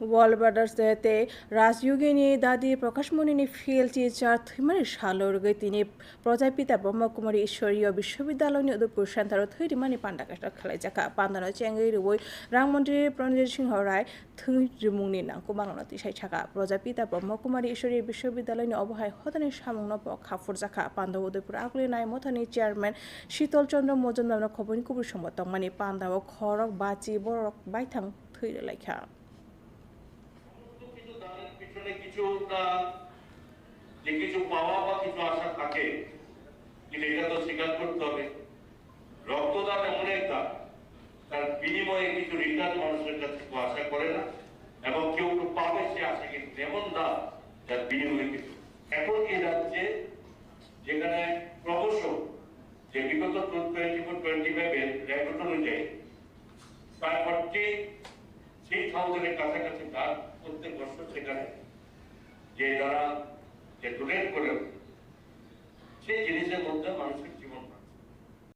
વોલબર્ડર્સે রাজযোগী নিয়ে দাদি પ્રકાશમુનિની fail teacher থিমারি શાલોર્ગે তিনি প্রজাপিতা ব্রহ্মকুমারী ঈশ্বরীয় বিশ্ববিদ্যালয়ની ઉદયપુર શાંતારો થઈ રીમાની પાંડા કાષ્ટા জাকা જાકા પાંદાનો ચેંગઈ રુવોઈ রামমন্দিরের প্রণজিৎ সিংহ রায় থৈ নাম নাঙ্কু বাংলাতি ছাকা প্রজাপিতা ব্রহ্মকুমারী ঈশ্বরীয় বিশ্ববিদ্যালয় নিয়ে অবহায় হদানি সামুংন খাফুর জাকা পান্ডা উদয়পুর আগলি নাই মথানি চেয়ারম্যান শীতল চন্দ্র মজুমদার খবর কুবুর সম্বত মানে পান্ডা ও খরক বাচি বড় বাইথাং থৈরে লেখা পিছনে কিছু তার যে কিছু পাওয়া বা কিছু আশা থাকে, কিন্তু এটা তো স্বীকার করতে হবে। রক্তদান এমন একটা, তার বিনিময়ে কিছু রিটার্ন মানুষের কাছে আশা করে না, এবং কেউ কেউ পাবে সে আশা, কিন্তু এমন দাম যার বিনিময়ে কিছু। এখন এই রাজ্যে যেখানে ক্রমশ যে বিগত টোয়েন্টি ফোর টোয়েন্টি ফাইভের রেকর্ড অনুযায়ী প্রায় ফর্টি থ্রি থাউজেন্ডের কাছাকাছি দান সেখানে যে যারা যে ডোনেট করে সেই জিনিসের মধ্যে মানুষের